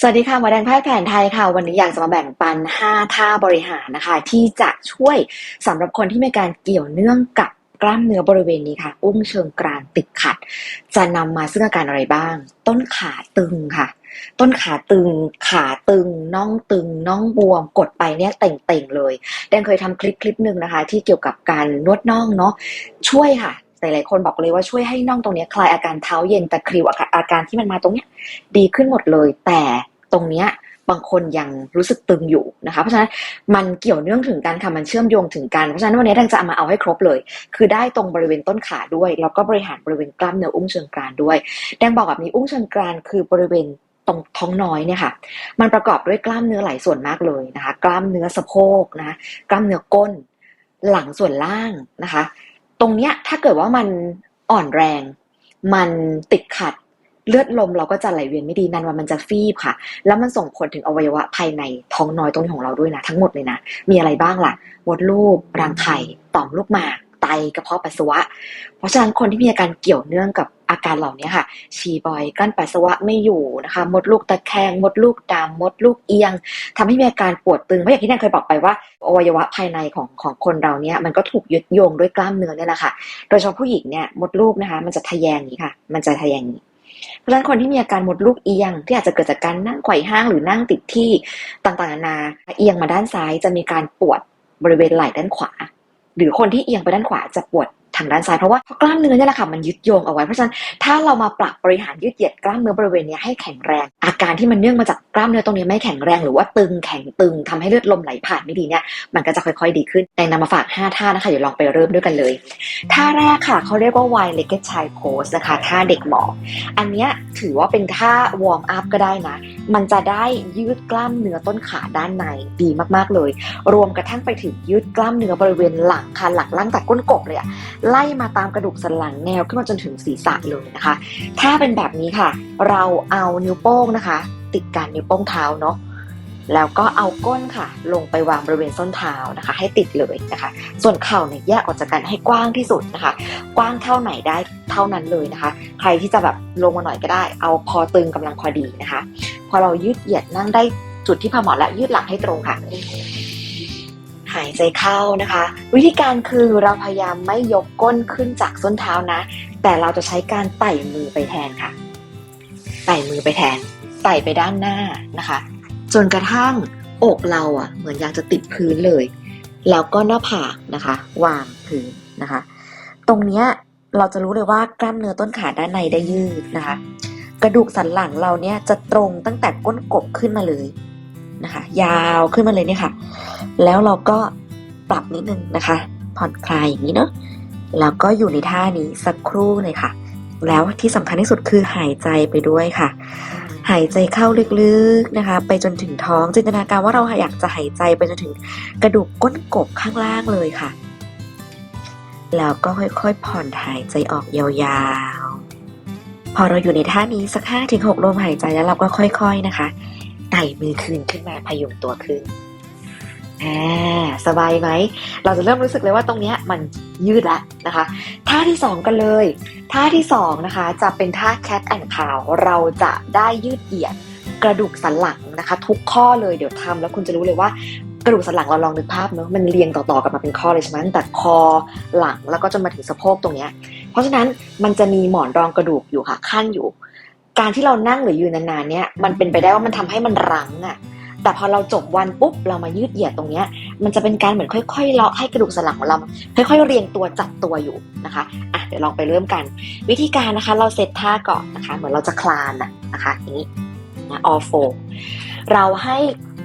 สวัสดีค่ะหมอแดงแพทย์แผนไทยค่ะ วันนี้อยากจะมาแบ่งปัน 5 ท่าบริหารนะคะ ที่จะช่วยสำหรับคนที่มีการเกี่ยวเนื่องกับกล้ามเนื้อบริเวณนี้ค่ะ อุ้งเชิงกรานติดขัด จะนำมาซึ่งอาการอะไรบ้าง ต้นขาตึงค่ะ ต้นขาตึง ขาตึง น่องตึง น่องบวม กดไปเนี่ยเต่งๆเลย แดงเคยทำคลิปคลิปหนึ่งนะคะ ที่เกี่ยวกับการนวดน่องเนาะ ช่วยค่ะ หลายๆคนบอกเลยว่าช่วยให้น่องตรงนี้คลายอาการเท้าเย็นตะคริวอาการที่มันมาตรงเนี้ยดีขึ้นหมดเลย แต่ตรงเนี้ยบางคนยังรู้สึกตึงอยู่นะคะ เพราะฉะนั้นมันเกี่ยวเนื่องถึงกันค่ะ มันเชื่อมโยงถึงกัน เพราะฉะนั้นวันนี้แดงจะเอามาเอาให้ครบเลย คือได้ตรงบริเวณต้นขาด้วย แล้วก็บริหารบริเวณกล้ามเนื้ออุ้งเชิงกรานด้วยแดงบอกแบบนี้อุ้งเชิงกรานคือบริเวณตรงท้องน้อยเนี่ยค่ะ มันประกอบด้วยกล้ามเนื้อหลายส่วนมากเลยนะคะ กล้ามเนื้อสะโพกนะ กล้ามเนื้อก้น หลังส่วนล่างนะคะ ตรงเนี้ยถ้าเกิดว่ามันอ่อนแรง มันติดขัดเลือดลมเราก็จะไหลเวียนไม่ดีนันวันมันจะฟีบค่ะ แล้วมันส่งผลถึงอวัยวะภายในท้องน้อยตรงนี้ของเราด้วยนะ ทั้งหมดเลยนะ มีอะไรบ้างล่ะมดลูกรังไข่ต่อมลูกหมาก ไตกระเพาะปัสสาวะ เพราะฉะนั้นคนที่มีอาการเกี่ยวเนื่องกับอาการเหล่านี้ค่ะฉี่บ่อยกั้นปัสสาวะไม่อยู่นะคะ มดลูกตะแคงมดลูกดำมดลูกเอียงทำให้มีอาการปวดตึงเพราะอย่างที่แนนเคยบอกไปว่าอวัยวะภายในของของคนเราเนี่ยมันก็ถูกยึดโยงด้วยกล้ามเนื้อเนี่ยแหละค่ะ โดยเฉพาะผู้หญิงเนี่ยมดลูกนะคะ มันจะทะแยงอย่างนี้ค่ะ มันจะทะแยงอย่างนี้เพราะฉะนั้นคนที่มีอาการมดลูกเอียง ที่อาจจะเกิดจากการนั่งไขว่ห้างหรือนั่งติดที่ต่างๆนานาเอียงมาด้านซ้ายจะมีการปวดบริเวณไหล่ด้านขวา หรือคนที่เอียงไปด้านขวาจะปวด ทางด้านซ้ายเพราะว่ากล้ามเนื้อเนี่ยแหละค่ะมันยึดโยงเอาไว้เพราะฉะนั้นถ้าเรามาปรับบริหารยืดเหยียดกล้ามเนื้อบริเวณนี้ให้แข็งแรง อาการที่มันเนื่องมาจากกล้ามเนื้อตรงนี้ไม่แข็งแรงหรือว่าตึงแข็งตึงทำให้เลือดลมไหลผ่านไม่ดีเนี่ยมันก็จะค่อยๆดีขึ้นแดงนำมาฝาก 5 ท่านะคะเดี๋ยวลองไปเริ่มด้วยกันเลย ท่าแรกค่ะเขาเรียกว่า wide legged child pose นะคะท่าเด็กหมอ อันนี้ถือว่าเป็นท่าวอร์มอัพก็ได้นะ มันจะได้ยืดกล้ามเนื้อต้นขาด้านในดีมากๆเลย รวมกระทั่งไปถึงยืดกล้ามเนื้อบริเวณหลังค่ะหลังล่างจากก้นกบเลยอะไล่มาตามกระดูกสันหลังแนวขึ้นมาจนถึงศีรษะเลยนะคะ ถ้าเป็นแบบนี้ค่ะ เราเอานิ้วโป้งนะคะ ติดกันนิ้วโป้งเท้าเนาะแล้วก็เอาก้นค่ะ ลงไปวางบริเวณส้นเท้านะคะ ให้ติดเลยนะคะ ส่วนเข่าเนี่ยแยกออกจากกันให้กว้างที่สุดนะคะ กว้างเท่าไหนได้เท่านั้นเลยนะคะ ใครที่จะแบบลงมาหน่อยก็ได้ เอาพอตึงกำลังพอดีนะคะ พอเรายืดเหยียดนั่งได้จุดที่พอเหมาะและยืดหลังให้ตรงค่ะ หายใจเข้านะคะ วิธีการคือเราพยายามไม่ยกก้นขึ้นจากส้นเท้านะ แต่เราจะใช้การไต่มือไปแทนค่ะ ไต่มือไปแทน ไต่ไปด้านหน้านะคะ จนกระทั่งอกเราอะ เหมือนอยากจะติดพื้นเลย แล้วก็หน้าผากนะคะ วางพื้นนะคะ ตรงเนี้ยเราจะรู้เลยว่ากล้ามเนื้อต้นขาด้านในได้ยืดนะคะ กระดูกสันหลังเราเนี่ยจะตรงตั้งแต่ก้นกบขึ้นมาเลย นะคะ ยาวขึ้นมาเลยเนี่ยค่ะ แล้วเราก็ปรับนิดนึงนะคะ ผ่อนคลายอย่างนี้เนาะแล้วก็อยู่ในท่านี้สักครู่เลยค่ะ แล้วที่สำคัญที่สุดคือหายใจไปด้วยค่ะ หายใจเข้าลึกๆนะคะ ไปจนถึงท้องจินตนาการว่าเราอยากจะหายใจไปจนถึงกระดูกก้นกบข้างล่างเลยค่ะ แล้วก็ค่อยๆผ่อนหายใจออกยาวๆพอเราอยู่ในท่านี้สักห้าถึงหกลมหายใจแล้วเราก็ค่อย ๆนะคะ ไต่มือคืนขึ้นมาพยุงตัวขึ้นอ่าสบายไหม เราจะเริ่มรู้สึกเลยว่าตรงเนี้ยมันยืดล้วนะคะ ท่าที่สองกันเลย ท่าที่สองนะคะจะเป็นท่า cat and cow เราจะได้ยืดเหยียดกระดูกสันหลังนะคะ ทุกข้อเลยเดี๋ยวทำแล้วคุณจะรู้เลยว่ากระดูกสันหลังเราลองนึกภาพเนอะมันเรียงต่อๆกันมาเป็นข้อเลยใช่ไหมตั้งแต่คอหลังแล้วก็จนมาถึงสะโพกตรงเนี้ยเพราะฉะนั้นมันจะมีหมอนรองกระดูกอยู่ค่ะขั้นอยู่ การที่เรานั่งหรือยืนนานๆเนี่ยมันเป็นไปได้ว่ามันทำให้มันรั้งอะแต่พอเราจบวันปุ๊บเรามายืดเหยียดตรงเนี้ย มันจะเป็นการเหมือนค่อยๆเลาะให้กระดูกสันหลังของเราค่อยๆเรียงตัวจับตัวอยู่นะคะอะเดี๋ยวลองไปเริ่มกัน วิธีการนะคะ เราเซตท่าก่อนนะคะ เหมือนเราจะคลานนะนะคะอย่างนี้นะ all four เราให้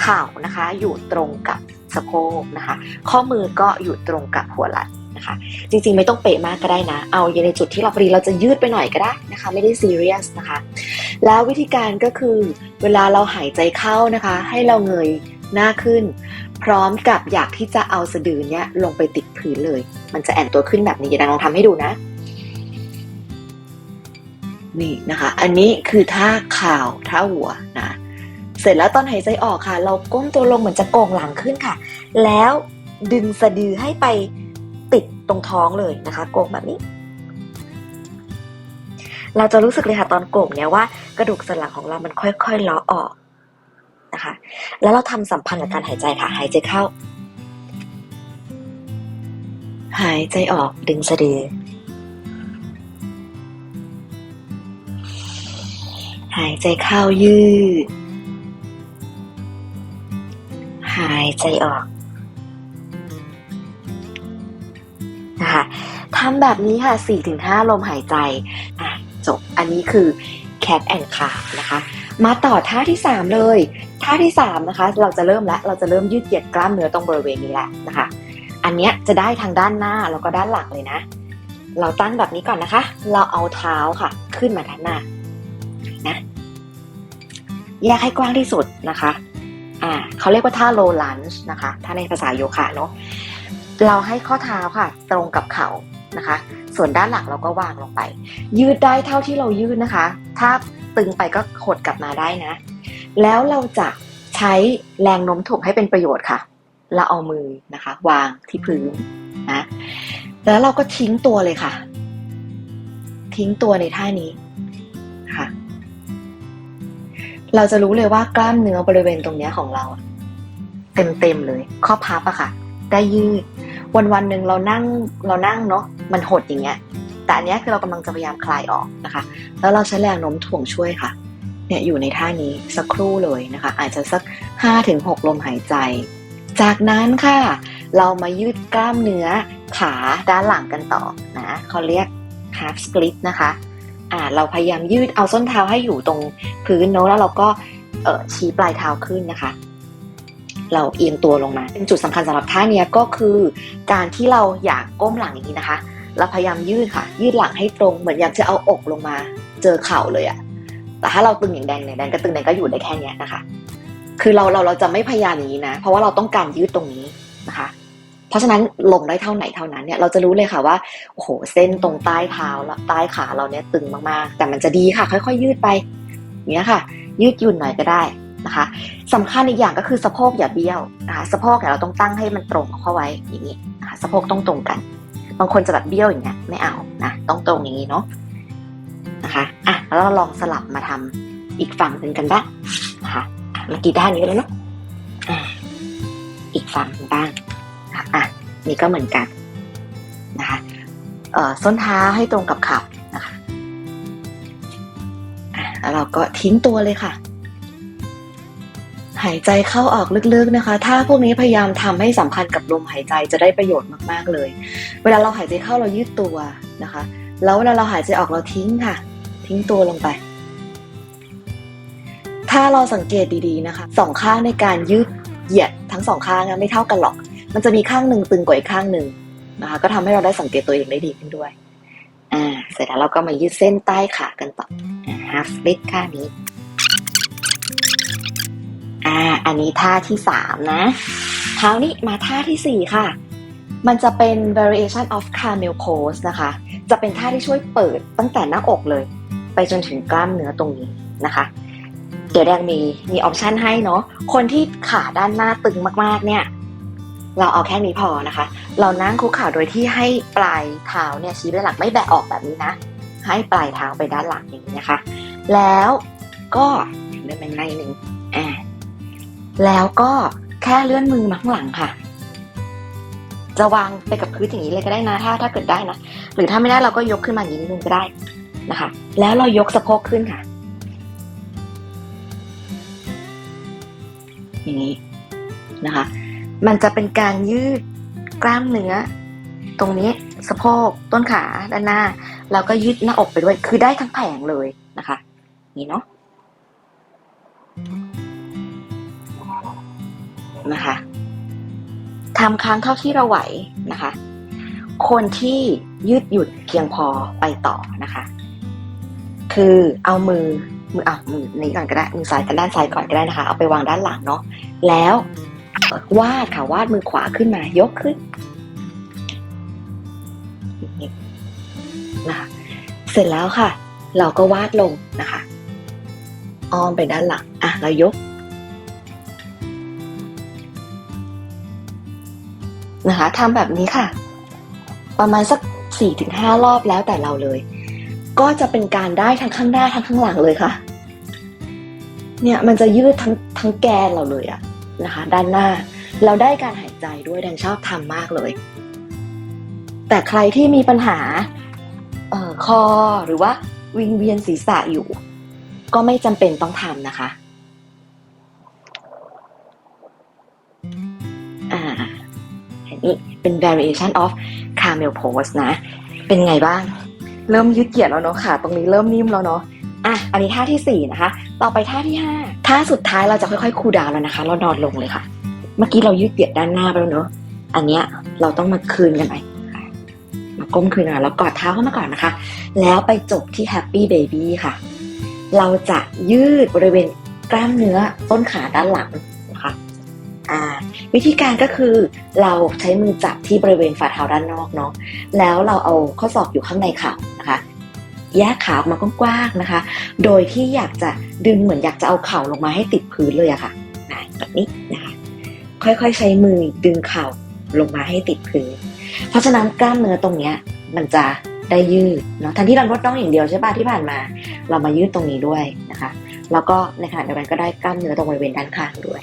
เข่านะคะ อยู่ตรงกับสะโพกนะคะ ข้อมือก็อยู่ตรงกับหัวไหล่ นะคะ จริงๆไม่ต้องเป๊ะมากก็ได้นะ เอาอยู่ในจุดที่เราพอดีเราจะยืดไปหน่อยก็ได้นะคะ ไม่ได้ซีเรียสนะคะ แล้ววิธีการก็คือเวลาเราหายใจเข้านะคะ ให้เราเงยหน้าขึ้น พร้อมกับอยากที่จะเอาสะดือเนี้ยลงไปติดพื้นเลย มันจะแอนตัวขึ้นแบบนี้เดี๋ยวลองทำให้ดูนะนี่นะคะ อันนี้คือท่าข่าวท่าหัวนะเสร็จแล้วตอนหายใจออกค่ะ เราก้มตัวลงเหมือนจะโก่งหลังขึ้นค่ะ แล้วดึงสะดือให้ไป ติดตรงท้องเลยนะคะโก่งแบบนี้ เราจะรู้สึกเลยค่ะตอนโก่งเนี่ยว่ากระดูกสันหลังของเรามันค่อยๆลาะออกนะคะ แล้วเราทำสัมพันธ์กับการหายใจค่ะ หายใจเข้า หายใจออกดึงสะดือหายใจเข้ายืด หายใจออก นะคะทำแบบนี้ค่ะ 4-5 ลมหายใจอะจบ อันนี้คือ cat and cow นะคะ มาต่อท่าที่ 3 เลย ท่าที่ 3 นะคะ เราจะเริ่มแล้ว เราจะเริ่มยืดเหยียดกล้ามเนื้อตรงบริเวณนี้แหละนะคะ อันเนี้ยจะได้ทางด้านหน้าแล้วก็ด้านหลังเลยนะ เราตั้งแบบนี้ก่อนนะคะ เราเอาเท้าค่ะ ขึ้นมาด้านหน้านะแยกให้กว้างที่สุดนะคะ อ่าเขาเรียกว่าท่า low lunge นะคะ ถ้าในภาษาโยคะเนาะ เราให้ข้อเท้าค่ะ ตรงกับเข่านะคะ ส่วนด้านหลังเราก็วางลงไป ยืดได้เท่าที่เรายืดนะคะ ถ้าตึงไปก็หดกลับมาได้นะ แล้วเราจะใช้แรงโน้มถ่วงให้เป็นประโยชน์ค่ะ เราเอามือนะคะ วางที่พื้นนะ แล้วเราก็ทิ้งตัวเลยค่ะ ทิ้งตัวในท่านี้ค่ะ เราจะรู้เลยว่ากล้ามเนื้อบริเวณตรงนี้ของเราอะเต็มๆเลย ข้อพับอะค่ะ ได้ยืด วันวันหนึ่งเรานั่งเรานั่งเนาะมันหดอย่างเงี้ย แต่อันนี้คือเรากำลังจะพยายามคลายออกนะคะ แล้วเราใช้แรงโน้มถ่วงช่วยค่ะ เนี่ยอยู่ในท่านี้สักครู่เลยนะคะ อาจจะสัก5ถึง6ลมหายใจ จากนั้นค่ะ เรามายืดกล้ามเนื้อขาด้านหลังกันต่อนะเขาเรียก half split นะคะอ่าเราพยายามยืดเอาส้นเท้าให้อยู่ตรงพื้นเนอะแล้วเราก็ชี้ปลายเท้าขึ้นนะคะ เราเอียงตัวลงมา เป็นจุดสำคัญสำหรับท่าเนี้ยก็คือการที่เราอยากก้มหลังอย่างนี้นะคะ เราพยายามยืดค่ะ ยืดหลังให้ตรงเหมือนอยากจะเอาอกลงมา เจอเข่าเลยอะแต่ถ้าเราตึงอย่างแดงเนี่ยแดงก็ตึงแดงก็อยู่ได้แค่นี้นะคะ คือเราเราเราจะไม่พยายามอย่างนี้นะ เพราะว่าเราต้องการยืดตรงนี้นะคะ เพราะฉะนั้นลงได้เท่าไหนเท่านั้นเนี่ยเราจะรู้เลยค่ะว่าโอ้โหเส้นตรงใต้เท้าแล้วใต้ขาเราเนี่ยตึงมากๆ แต่มันจะดีค่ะ ค่อย ๆ ยืดไปอย่างเงี้ยค่ะ ยืดหยุ่นหน่อยก็ได้ นะคะสำคัญอีกอย่างก็คือสะโพกอย่าเบี้ยวนะคะสะโพกเนี่ยเราต้องตั้งให้มันตรงเข้าไว้อย่างนี้นะคะสะโพกต้องตรงกัน บางคนจะแบบเบี้ยวอย่างเงี้ยไม่เอานะต้องตรงอย่างนี้เนาะนะคะอะแล้วเราลองสลับมาทำอีกฝั่งหนึ่งกันบ้างนะคะอะเมื่อกี้ด้านนี้แล้วเนาะอีกฝั่งหนึ่งบ้างนะะอะนี่ก็เหมือนกันนะคะเอ่อส้นเท้าให้ตรงกับเข่านะคะอะแล้วเราก็ทิ้งตัวเลยค่ะ หายใจเข้าออกลึกๆนะคะ ถ้าพวกนี้พยายามทำให้สัมพันธ์กับลมหายใจจะได้ประโยชน์มากๆเลย เวลาเราหายใจเข้าเรายืดตัวนะคะ แล้วเวลาเราหายใจออกเราทิ้งค่ะ ทิ้งตัวลงไป ถ้าเราสังเกตดีๆนะคะสองข้างในการยืดเหยียดทั้งสองข้างไม่เท่ากันหรอก มันจะมีข้างหนึ่งตึงกว่าอีกข้างหนึ่งนะคะ ก็ทำให้เราได้สังเกตตัวเองได้ดีขึ้นด้วย อ่า เสร็จแล้วเราก็มายืดเส้นใต้ขากันต่อ half split ข้างนี้ อันนี้ท่าที่สามนะเท้านี้มาท่าที่สี่ค่ะ มันจะเป็น variation of camel pose นะคะ จะเป็นท่าที่ช่วยเปิดตั้งแต่หน้าอกเลย ไปจนถึงกล้ามเนื้อตรงนี้นะคะ เดี๋ยวแดงมีมีออปชันให้เนาะ คนที่ขาด้านหน้าตึงมากๆเนี่ย เราเอาแค่นี้พอนะคะ เรานั่งคุกเข่าโดยที่ให้ปลายเท้าเนี่ยชี้ไปหลังไม่แบะออกแบบนี้นะ ให้ปลายเท้าไปด้านหลังอย่างนี้นะคะ แล้วก็เดินไปในหนึ่งอ่า แล้วก็แค่เลื่อนมือมาข้างหลังค่ะ จะวางไปกับพื้นอย่างนี้เลยก็ได้นะถ้าถ้าเกิดได้นะหรือถ้าไม่ได้เราก็ยกขึ้นมาอย่างนี้นิดนึงก็ได้นะคะ แล้วเรายกสะโพกขึ้นค่ะ อย่างนี้นะคะ มันจะเป็นการยืดกล้ามเนื้อ ตรงนี้สะโพกต้นขาด้านหน้า แล้วก็ยืดหน้าอกไปด้วย คือได้ทั้งแผงเลยนะคะ นี่เนาะ นะคะทำค้งเท่าที่เราไหวนะคะ คนที่ยืดหยุ่นเพียงพอไปต่อนะคะ คือเอามือมืออะมือนี้ก่อนก็ได้มือซ้ายกันด้านซ้ายก่อนก็ได้นะคะ เอาไปวางด้านหลังเนาะแล้ววาดค่ะวาดมือขวาขึ้นมายกขึ้นอย่างนี้นะคะเสร็จแล้วค่ะ เราก็วาดลงนะคะ อ้อมไปด้านหลังอะเรายก นะคะทำแบบนี้ค่ะ ประมาณสักสี่ถึงห้ารอบแล้วแต่เราเลย ก็จะเป็นการได้ทั้งข้างหน้าทั้งข้างหลังเลยค่ะ เนี่ยมันจะยืดทั้งทั้งแกนเราเลยอะนะคะ ด้านหน้าเราได้การหายใจด้วยแดงชอบทำมากเลย แต่ใครที่มีปัญหาเอ่อคอหรือว่าวิงเวียนศีรษะอยู่ ก็ไม่จำเป็นต้องทำนะคะ เป็น variation of camel pose นะ เป็นไงบ้าง เริ่มยืดเหยียดแล้วเนาะค่ะ ตรงนี้เริ่มนิ่มแล้วเนาะอะ อันนี้ท่าที่สี่นะคะ ต่อไปท่าที่ห้าท่าสุดท้ายเราจะค่อยๆ คูลดาวน์แล้วนะคะ เรานอนลงเลยค่ะ เมื่อกี้เรายืดเหยียดด้านหน้าไปแล้วเนาะ อันเนี้ยเราต้องมาคืนกันไปค่ะมาก้มคืนกันแล้วกอดเท้าเข้ามาก่อนนะคะ แล้วไปจบที่ Happy Baby ค่ะ เราจะยืดบริเวณกล้ามเนื้อต้นขาด้านหลังนะคะอ่า วิธีการก็คือเราใช้มือจับที่บริเวณฝ่าเท้าด้านนอกเนาะแล้วเราเอาข้อศอกอยู่ข้างในเข่านะคะแยกขาออกมากว้างๆนะคะ โดยที่อยากจะดึงเหมือนอยากจะเอาเข่าลงมาให้ติดพื้นเลยอะค่ะนะแบบนี้นะคะค่อยๆใช้มือดึงเข่าลงมาให้ติดพื้น เพราะฉะนั้นกล้ามเนื้อตรงเนี้ยมันจะได้ยืดเนาะทันที่เรานวดน่องอย่างเดียวใช่ป่ะที่ผ่านมา เรามายืดตรงนี้ด้วยนะคะ แล้วก็ในขณะเดียวกันก็ได้กล้ามเนื้อตรงบริเวณด้านข้างด้วย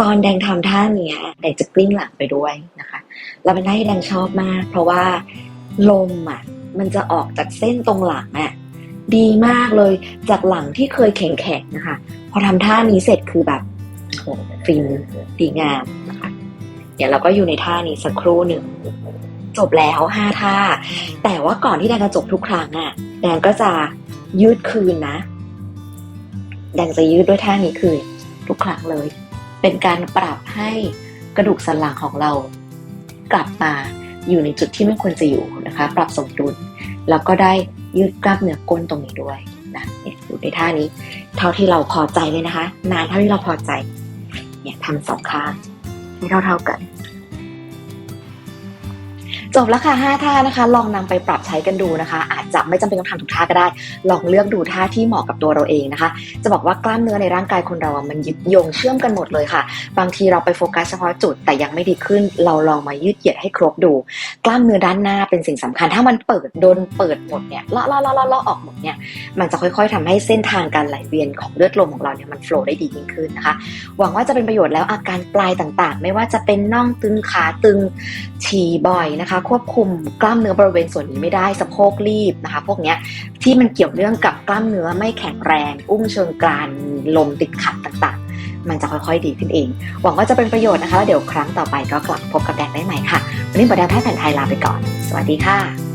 ตอนแดงทำท่าเนี้ยแดงจะกลิ้งหลังไปด้วยนะคะเราเป็นท่าที่แดงชอบมาก เพราะว่าลมอะมันจะออกจากเส้นตรงหลังอะดีมากเลยจากหลังที่เคยแข็งๆนะคะ พอทำท่านี้เสร็จคือแบบโหฟินดีงามนะคะเดี๋ยวเราก็อยู่ในท่านี้สักครู่หนึ่งจบแล้วห้าท่า แต่ว่าก่อนที่แดงจะจบทุกครั้งอะแดงก็จะยืดคืนนะ แดงจะยืดด้วยท่านี้คืนทุกครั้งเลย เป็นการปรับให้กระดูกสันหลังของเรา กลับมาอยู่ในจุดที่ไม่ควรจะอยู่นะคะ ปรับสมดุลแล้วก็ได้ยืดกล้ามเนื้อก้นตรงนี้ด้วยนะอยู่ในท่านี้ เท่าที่เราพอใจเลยนะคะ นานเท่าที่เราพอใจ เนี่ยทำสองข้างให้เท่าๆกัน จบแล้วค่ะ5ท่านะคะ ลองนำไปปรับใช้กันดูนะคะ อาจจะไม่จำเป็นต้องทำทุกท่าก็ได้ ลองเลือกดูท่าที่เหมาะกับตัวเราเองนะคะ จะบอกว่ากล้ามเนื้อในร่างกายคนเราอะมันยึดโยงเชื่อมกันหมดเลยค่ะ บางทีเราไปโฟกัสเฉพาะจุดแต่ยังไม่ดีขึ้น เราลองมายืดเหยียดให้ครบดู กล้ามเนื้อด้านหน้าเป็นสิ่งสำคัญ ถ้ามันเปิดโดนเปิดหมดเนี่ยเลาะเลาะเลาะเลาะละออกหมดเนี่ยมันจะค่อยๆทำให้เส้นทางการไหลเวียนของเลือดลมของเราเนี่ยมันโฟล์ได้ดียิ่งขึ้นนะคะ หวังว่าจะเป็นประโยชน์แล้วอาการปลายต่างๆ ไม่ว่าจะเป็นน่องตึงขาตึงฉี่บ่อยนะคะควบคุมกล้ามเนื้อบริเวณส่วนนี้ไม่ได้สะโพกรีบนะคะ พวกเนี้ยที่มันเกี่ยวเนื่องกับกล้ามเนื้อไม่แข็งแรง อุ้งเชิงกรานลมติดขัดต่างๆ มันจะค่อยๆดีขึ้นเอง หวังว่าจะเป็นประโยชน์นะคะแล้วเดี๋ยวครั้งต่อไปก็กลับพบกับแดงได้ใหม่ค่ะ วันนี้หมอแดงแพทย์แผนไทยลาไปก่อน สวัสดีค่ะ